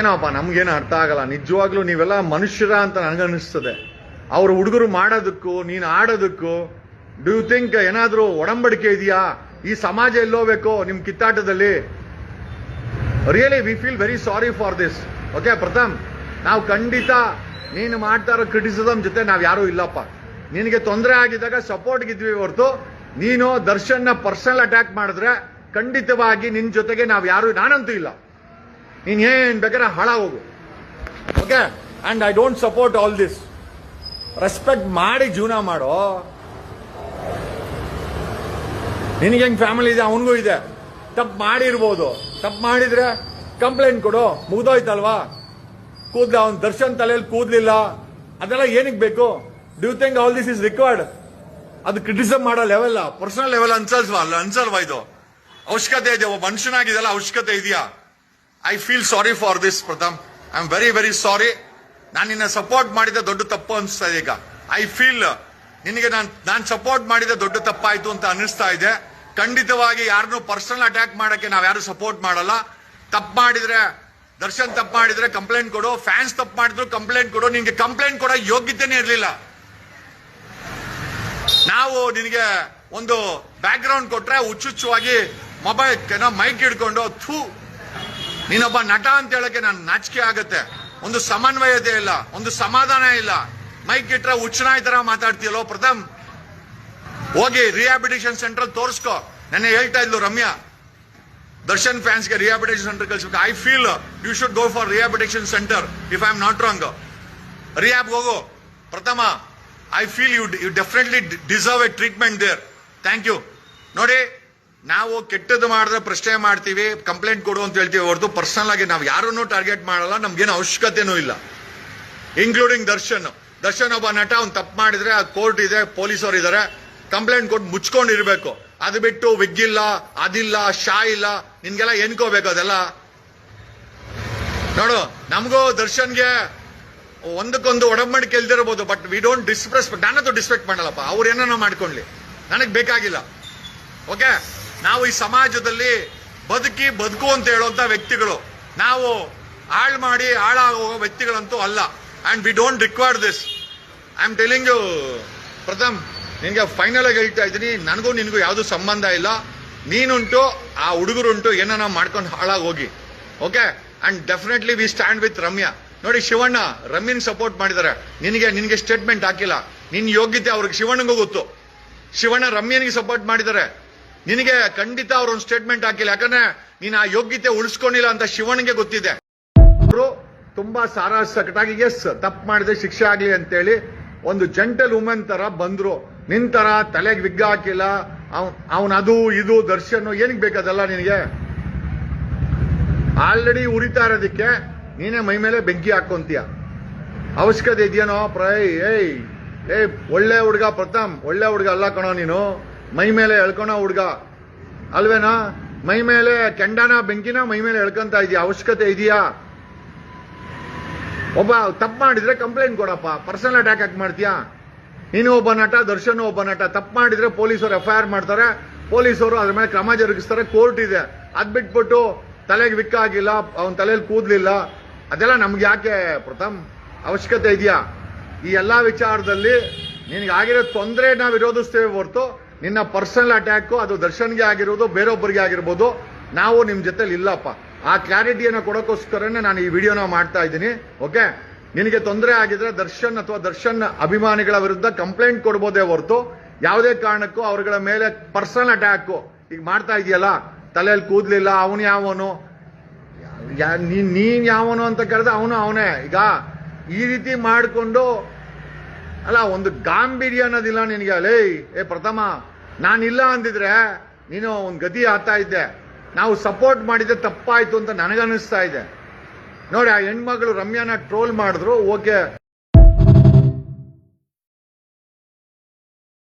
ಏನೋಪ್ಪ, ನಮ್ಗೇನು ಅರ್ಥ ಆಗಲ್ಲ. ನಿಜವಾಗ್ಲೂ ನೀವೆಲ್ಲ ಮನುಷ್ಯರ ಅಂತ ನನಗನ್ನಿಸ್ತದೆ. ಅವ್ರ ಹುಡುಗರು ಮಾಡೋದಕ್ಕೂ, ನೀನು ಆಡೋದಕ್ಕೂ ಡೂ ಯು ಥಿಂಕ್ ಏನಾದರೂ ಒಡಂಬಡಿಕೆ ಇದೆಯಾ? ಈ ಸಮಾಜ ಎಲ್ಲೋಬೇಕು ನಿಮ್ಮ ಕಿತ್ತಾಟದಲ್ಲಿ? Really we feel very sorry for this okay Pratham, ನಾವು ಖಂಡಿತ ನೀನು ಮಾಡ್ತಾ ಇರೋ ಕ್ರಿಟಿಸಿಸಮ್ ಜೊತೆ ನಾವು ಯಾರೂ ಇಲ್ಲಪ್ಪ. ನಿನಗೆ ತೊಂದರೆ ಆಗಿದ್ದಾಗ ಸಪೋರ್ಟ್ ಗಿದ್ವಿ ಹೊರತು, ನೀನು ದರ್ಶನ್ನ ಪರ್ಸನಲ್ ಅಟ್ಯಾಕ್ ಮಾಡಿದ್ರೆ ಖಂಡಿತವಾಗಿ ನಿನ್ನ ಜೊತೆಗೆ ನಾವು ಯಾರು, ನಾನಂತೂ ಇಲ್ಲ. ನೀನ್ ಏನ್ ಬೇಕಾದ್ರೆ ಹಾಳ ಹೋಗು okay and I don't support all this respect ಮಾಡಿ ಜೀವನ ಮಾಡೋ. ನಿನಗೆ ಹೆಂಗೆ ಫ್ಯಾಮಿಲಿ ಇದೆ? ಅವನಿಗೂ ಇದೆ. ತಪ್ಪು ಮಾಡಿರ್ಬೋದು. ತಪ್ಪು ಮಾಡಿದ್ರೆ ಕಂಪ್ಲೇಂಟ್ ಕೊಡು. ಮುಗ್ದೋಯ್ತಲ್ವಾ? ಕೂದ್ಲ ಅವ್ನ ದರ್ಶನ್ ತಲೆಯಲ್ಲಿ ಕೂದ್ಲಿಲ್ಲ. ಅದೆಲ್ಲ ಏನಕ್ಕೆ ಬೇಕು? Do think all this is required ಅದು ಕ್ರಿಟಿಸಮ್ ಮಾಡೋ ಲೆವೆಲ್ ಪರ್ಸನಲ್ ಲೆವೆಲ್ ಅನ್ಸಲ್ವಾ? ಅಲ್ಲ, ಅನ್ಸಲ್ವಾ ಇದು? ಅವಶ್ಯಕತೆ ಇದೆ. ಒಬ್ಬ ಮನುಷ್ಯನಾಗಿದೆಯಲ್ಲ, ಅವಶ್ಯಕತೆ ಇದೆಯಾ? I feel sorry for this Pratham I am very very sorry ನಾನು ನಿನ್ನ ಸಪೋರ್ಟ್ ಮಾಡಿದ ದೊಡ್ಡ ತಪ್ಪು ಅನಿಸ್ತಾ ಇದೆ ಈಗ. ಐ ಫೀಲ್ ನಿನಗೆ ನಾನು ನಾನು ಸಪೋರ್ಟ್ ಮಾಡಿದ ದೊಡ್ಡ ತಪ್ಪಾಯಿತು ಅಂತ ಅನಿಸ್ತಾ ಇದೆ. ಖಂಡಿತವಾಗಿ ಯಾರನ್ನೂ ಪರ್ಸನಲ್ ಅಟ್ಯಾಕ್ ಮಾಡೋಕ್ಕೆ ನಾವು ಯಾರು ಸಪೋರ್ಟ್ ಮಾಡಲ್ಲ. ತಪ್ಪು ಮಾಡಿದ್ರೆ, ದರ್ಶನ್ ತಪ್ಪು ಮಾಡಿದ್ರೆ ಕಂಪ್ಲೇಂಟ್ ಕೊಡು. ಫ್ಯಾನ್ಸ್ ತಪ್ಪು ಮಾಡಿದ್ರು ಕಂಪ್ಲೇಂಟ್ ಕೊಡು. ನಿನಗೆ ಕಂಪ್ಲೇಂಟ್ ಕೊಡೋ ಯೋಗ್ಯತೆನೇ ಇರಲಿಲ್ಲ. ನಾವು ನಿನಗೆ ಒಂದು ಬ್ಯಾಕ್ ಗ್ರೌಂಡ್ ಕೊಟ್ರೆ ಹುಚ್ಚುಚ್ಚುವಾಗಿ ಮೊಬೈಲ್ ಮೈಕ್ ಹಿಡ್ಕೊಂಡು ಥೂ ನೀನೊಬ್ಬ ನಟ ಅಂತ ಹೇಳಕ್ಕೆ ನಾನು ನಾಚಿಕೆ ಆಗತ್ತೆ. ಒಂದು ಸಮನ್ವಯತೆ ಇಲ್ಲ, ಒಂದು ಸಮಾಧಾನ ಇಲ್ಲ. ಮೈಕ್ ಇಟ್ರೆ ಉಚ್ಚನ ತರ ಮಾತಾಡ್ತೀಯಲ್ಲೋ ಪ್ರಥಮ್? ಹೋಗಿ ರಿಹಾಬಿಟೇಷನ್ ಸೆಂಟರ್ ತೋರಿಸ್ಕೋ. ನೆನ್ನೆ ಹೇಳ್ತಾ ಇದ್ಲು ರಮ್ಯಾ. ದರ್ಶನ್ ಫ್ಯಾನ್ಸ್ಗೆ ರಿಹಾಬಿಟೇಷನ್ ಸೆಂಟರ್ ಕಳಿಸ್ಬೇಕು. I feel you should go for rehabilitation centre if I am not wrong rehab ಹೋಗು. Pratham I feel you you definitely deserve a treatment there thank you ನೋಡಿ ನಾವು ಕೆಟ್ಟದ್ದು ಮಾಡಿದ್ರೆ ಪ್ರಶ್ನೆ ಮಾಡ್ತೀವಿ ಕಂಪ್ಲೇಂಟ್ ಕೊಡು ಅಂತ ಹೇಳ್ತೀವಿ, ಹೊರತು ಪರ್ಸನಲ್ ಆಗಿ ನಾವು ಯಾರನ್ನೂ ಟಾರ್ಗೆಟ್ ಮಾಡಲ್ಲ, ನಮ್ಗೇನು ಅವಶ್ಯಕತೆನೂ ಇಲ್ಲ. ಇನ್ಕ್ಲೂಡಿಂಗ್ ದರ್ಶನ್. ದರ್ಶನ್ ಒಬ್ಬ ನಟ, ಅವ್ನು ತಪ್ಪು ಮಾಡಿದ್ರೆ, ಆ ಕೋರ್ಟ್ ಇದೆ ಪೊಲೀಸರು ಇದಾರೆ ಕಂಪ್ಲೇಂಟ್ ಕೊಟ್ಟು ಮುಚ್ಕೊಂಡಿರ್ಬೇಕು ಅದು ಬಿಟ್ಟು ವಿಗ್ಗಿಲ್ಲ, ಅದಿಲ್ಲ, ಶಾ ಇಲ್ಲ, ನಿನ್ಗೆಲ್ಲ ಎನ್ಕೋಬೇಕು ಅದೆಲ್ಲ. ನೋಡು, ನಮಗೂ ದರ್ಶನ್ಗೆ ಒಂದಕ್ಕೊಂದು ಒಡಂಬಡಿಕೆ ಇಲ್ದಿರಬಹುದು ಬಟ್ ವಿ ಡೋಂಟ್ ಡಿಸ್ರೆಸ್ಪೆಕ್ಟ್ ನಾನಂತೂ ಡಿಸ್ಪೆಕ್ಟ್ ಮಾಡಲ್ಲಪ್ಪ, ಅವ್ರು ಏನೇನೋ ಮಾಡ್ಕೊಳ್ಳಿ ನನಗೆ ಬೇಕಾಗಿಲ್ಲ. ಓಕೆ ನಾವು ಈ ಸಮಾಜದಲ್ಲಿ ಬದುಕಿ ಬದುಕು ಅಂತ ಹೇಳುವಂತ ವ್ಯಕ್ತಿಗಳು. ನಾವು ಹಾಳು ಮಾಡಿ ಹಾಳಾಗುವ ವ್ಯಕ್ತಿಗಳಂತೂ ಅಲ್ಲ. And we don't require this I am telling you Pratham, ನಿನಗೆ ಫೈನಲ್ ಆಗಿ ಹೇಳ್ತಾ ಇದ್ದೀನಿ. ನನಗೂ ನಿನಗೂ ಯಾವುದು ಸಂಬಂಧ ಇಲ್ಲ. ನೀನುಂಟು, ಆ ಹುಡುಗರುಂಟು ಏನಾನ ಮಾಡ್ಕೊಂಡು ಹಾಳಾಗಿ ಹೋಗಿ. Okay and definitely we stand with Ramya. ನೋಡಿ, ಶಿವಣ್ಣ, ರಮ್ಯನ್ ಸಪೋರ್ಟ್ ಮಾಡಿದ್ದಾರೆ ನಿನಗೆ ನಿನಗೆ ಸ್ಟೇಟ್ಮೆಂಟ್ ಹಾಕಿಲ್ಲ. ನಿನ್ನ ಯೋಗ್ಯತೆ ಅವ್ರಿಗೆ ಶಿವಣ್ಣಗೂ ಗೊತ್ತು. ಶಿವಣ್ಣ, ರಮ್ಯನಿಗೆ ಸಪೋರ್ಟ್ ಮಾಡಿದ್ದಾರೆ ನಿನಗೆ ಖಂಡಿತ ಅವ್ರ ಒಂದು ಸ್ಟೇಟ್ಮೆಂಟ್ ಹಾಕಿಲ್ಲ. ಯಾಕಂದ್ರೆ ನೀನು ಆ ಯೋಗ್ಯತೆ ಉಳಿಸ್ಕೊಂಡಿಲ್ಲ ಅಂತ ಶಿವಣ್ಣಗೆ ಗೊತ್ತಿದೆ. ಅವರು ತುಂಬಾ ಸಾರಾಸಕಟಾಗಿ ಎಸ್ ತಪ್ಪು ಮಾಡಿದೆ, ಶಿಕ್ಷೆ ಆಗ್ಲಿ ಅಂತೇಳಿ ಒಂದು ಜಂಟಲ್ ವುಮೆನ್ ತರ ಬಂದ್ರು. ನಿನ್ ತರ ತಲೆಗೆ ವಿಗ್ಗ ಹಾಕಿಲ್ಲ. ಅವನ್ ಅದು, ಇದು, ದರ್ಶನ್ ಏನಕ್ಕೆ ಬೇಕದಲ್ಲ ನಿನಗೆ? ಆಲ್ರೆಡಿ ಉರಿತಾ ಇರೋದಕ್ಕೆ ನೀನೇ ಮೈ ಮೇಲೆ ಬೆಂಕಿ ಹಾಕೊಂತೀಯ. ಅವಶ್ಯಕತೆ ಇದೆಯೇನೋ, ಪ್ರೈ, ಏಯ್ ಏಯ್, ಒಳ್ಳೆ ಹುಡುಗ ಪ್ರಥಮ್, ಒಳ್ಳೆ ಹುಡುಗ ಅಲ್ಲ ಕಣೋ ನೀನು. ಮೈ ಮೇಲೆ ಎಳ್ಕೊಳೋ ಹುಡುಗ. ಅಲ್ವೇನಾ? ಮೈ ಮೇಲೆ ಕೆಂಡನ, ಬೆಂಕಿನ ಮೈ ಮೇಲೆ ಎಳ್ಕೊಂತ ಇದೆಯಾ, ಅವಶ್ಯಕತೆ ಇದೆಯಾ? ಒಬ್ಬ ತಪ್ಪು ಮಾಡಿದ್ರೆ ಕಂಪ್ಲೇಂಟ್ ಕೊಡಪ್ಪ. ಪರ್ಸನಲ್ ಅಟ್ಯಾಕ್ ಯಾಕೆ ಮಾಡ್ತೀಯಾ? ನೀನು ಒಬ್ಬ ನಟ, ದರ್ಶನ್ ಒಬ್ಬ ನಟ. ತಪ್ಪು ಮಾಡಿದ್ರೆ ಪೊಲೀಸರು ಎಫ್ ಐ ಆರ್ ಮಾಡ್ತಾರೆ. ಪೊಲೀಸರು ಅದ್ರ ಮೇಲೆ ಕ್ರಮ ಜರುಗಿಸ್ತಾರೆ. ಕೋರ್ಟ್ ಇದೆ. ಅದ್ ಬಿಟ್ಬಿಟ್ಟು ತಲೆಗೆ ವಿಕ್ಕ ಆಗಿಲ್ಲ, ಅವನ ತಲೆಯಲ್ಲಿ ಕೂದ್ಲಿಲ್ಲ. ಅದೆಲ್ಲ ನಮ್ಗೆ ಯಾಕೆ ಪ್ರಥಮ್? ಅವಶ್ಯಕತೆ ಇದೆಯಾ? ಈ ಎಲ್ಲಾ ವಿಚಾರದಲ್ಲಿ ನಿನಗೆ ಆಗಿರೋ ತೊಂದರೆ ನಾವು ವಿರೋಧಿಸ್ತೇವೆ ಹೊರತು ನಿನ್ನ ಪರ್ಸನಲ್ ಅಟ್ಯಾಕು, ಅದು ದರ್ಶನ್ಗೆ ಆಗಿರೋದು, ಬೇರೊಬ್ಬರಿಗೆ ಆಗಿರ್ಬೋದು. ನಾವು ನಿಮ್ಮ ಜೊತೆಲಿ ಇಲ್ಲಪ್ಪ. ಆ ಕ್ಲಾರಿಟಿಯನ್ನು ಕೊಡೋಕ್ಕೋಸ್ಕರನೇ ನಾನು ಈ ವಿಡಿಯೋನ ಮಾಡ್ತಾ ಇದ್ದೀನಿ. ಓಕೆ ನಿನಗೆ ತೊಂದರೆ ಆಗಿದ್ರೆ ದರ್ಶನ್ ಅಥವಾ ದರ್ಶನ್ ಅಭಿಮಾನಿಗಳ ವಿರುದ್ಧ ಕಂಪ್ಲೇಂಟ್ ಕೊಡ್ಬೋದೇ ಹೊರತು. ಯಾವುದೇ ಕಾರಣಕ್ಕೂ ಅವರುಗಳ ಮೇಲೆ ಪರ್ಸನಲ್ ಅಟ್ಯಾಕು ಈಗ ಮಾಡ್ತಾ ಇದೆಯಲ್ಲ? ತಲೆಯಲ್ಲಿ ಕೂದಲಿಲ್ಲ, ಅವನು ಯಾವನು? ನೀನ್ ಯಾವನು ಅಂತ ಕರೆದ ಅವನು ಅವನೇ. ಈಗ ಈ ರೀತಿ ಮಾಡಿಕೊಂಡು ಅಲ್ಲ, ಒಂದು ಗಾಂಭೀರ್ಯ ಅನ್ನೋದಿಲ್ಲ ನಿನಗೆ. ಅಲೇ ಏ ಪ್ರಥಮ, ನಾನಿಲ್ಲ ಅಂದಿದ್ರೆ ನೀನು ಒಂದು ಗತಿ ಆಗ್ತಾ ಇದ್ದೆ. ನಾವು ಸಪೋರ್ಟ್ ಮಾಡಿದ್ದೆ ತಪ್ಪಾಯ್ತು ಅಂತ ನನಗನ್ನಿಸ್ತಾ ಇದೆ. ನೋಡಿ, ಆ ಹೆಣ್ಮಗಳು ರಮ್ಯಾನ ಟ್ರೋಲ್ ಮಾಡಿದ್ರು ಓಕೆ